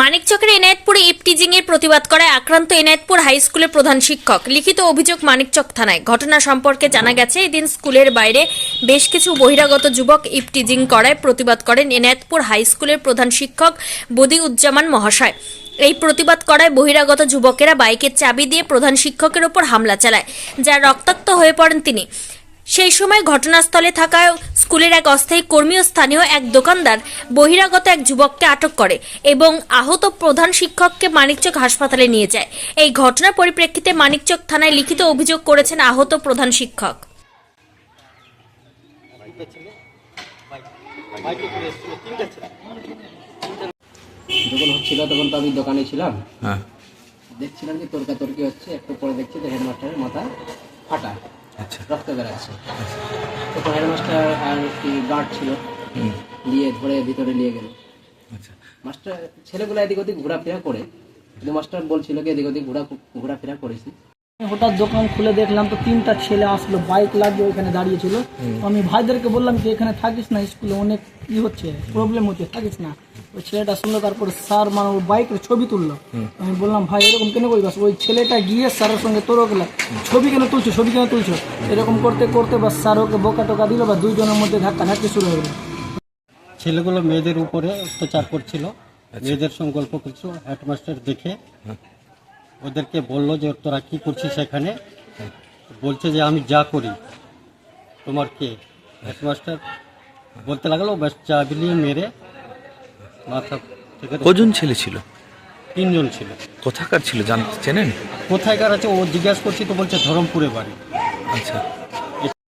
মানিকচকের এনায়েতপুরে eve teasing এর প্রতিবাদ করায় আক্রান্ত এনায়েতপুর হাই স্কুলের প্রধান শিক্ষক। লিখিত অভিযোগ মানিকচক থানায়। ঘটনা সম্পর্কে জানা গেছে, এদিন স্কুলের বাইরে বেশ কিছু বহিরাগত যুবক ইপটিজিং করায় প্রতিবাদ করেন এনায়েতপুর হাই স্কুলের প্রধান শিক্ষক বদি উজ্জামান মহাশয়। এই প্রতিবাদ করায় বহিরাগত যুবকেরা বাইকের চাবি দিয়ে প্রধান শিক্ষকের ওপর হামলা চালায় যা রক্তাক্ত হয়ে পড়েন তিনি। সেই সময় ঘটনাস্থলে থাকা স্কুলের এক অস্থায়ী কর্মী ও স্থানীয় এক দোকানদার বহিরাগত এক যুবককে আটক করে এবং আহত প্রধান শিক্ষককে মানিকচক হাসপাতালে নিয়ে যায়। এই ঘটনার পরিপ্রেক্ষিতে মানিকচক থানায় লিখিত অভিযোগ করেছেন আহত প্রধান শিক্ষক। যখন হচ্ছিল তখন তো আমি দোকানে ছিলাম। হ্যাঁ। দেখছিলাম যে তর্কাতর্কি হচ্ছে একটু পরে দেখছি যে হেডমাস্টারের মাথা ফাটা। আচ্ছা। রক্ত বেরাচ্ছে হেডমাস্টার আর কি গার্ড ছিল নিয়ে ধরে ভিতরে নিয়ে গেল। আচ্ছা। মাস্টার ছেলেগুলো এদিক ওদিক ঘোরাফেরা করে কিন্তু মাস্টার বলছিল কি এদিক ওদিক ঘোরা ঘোরাফেরা করেছি হঠাৎ দোকান খুলে দেখলাম তো তিনটা ছেলে আসলো বাইক লাগিয়ে ওইখানে দাঁড়িয়েছিল। আমি ভাইদেরকে বললাম যে এখানে থাকিস না স্কুলে অনেক ই হচ্ছে প্রবলেম হচ্ছে থাকিস না। ওই ছেলেটা শুনলো তারপরে স্যার মানে ওর বাইকের ছবি তুললো। আমি বললাম ভাই এরকম কেন করিস? ওই ছেলেটা গিয়ে স্যারের সঙ্গে তোর গেল ছবি কেন তুলছো ছবি কেন তুলছো এরকম করতে করতে বা স্যার ওকে বোকা টোকা দিল বা দুইজনের মধ্যে ধাক্কা ধাক্কি শুরু হয়ে গেলো। ছেলেগুলো মেয়েদের উপরে অত্যাচার করছিল মেয়েদের সঙ্গে গল্প করছিল হেডমাস্টার দেখে। ওদেরকে বলল যে তোরা কি করছিস এখানে? বলছে যে আমি যা করি তোমার কে? হেডমাস্টার বলতে লাগল ব্যাস চাবি নিয়ে মেরে মাথা থেকে কজন ছেলে ছিল? তিনজন ছিল। কোথাকার ছিল জানতে চেনেন? কোথায় কার আছে ও জিজ্ঞাসা করছি তো বলছে ধরমপুরে বাড়ি। আচ্ছা।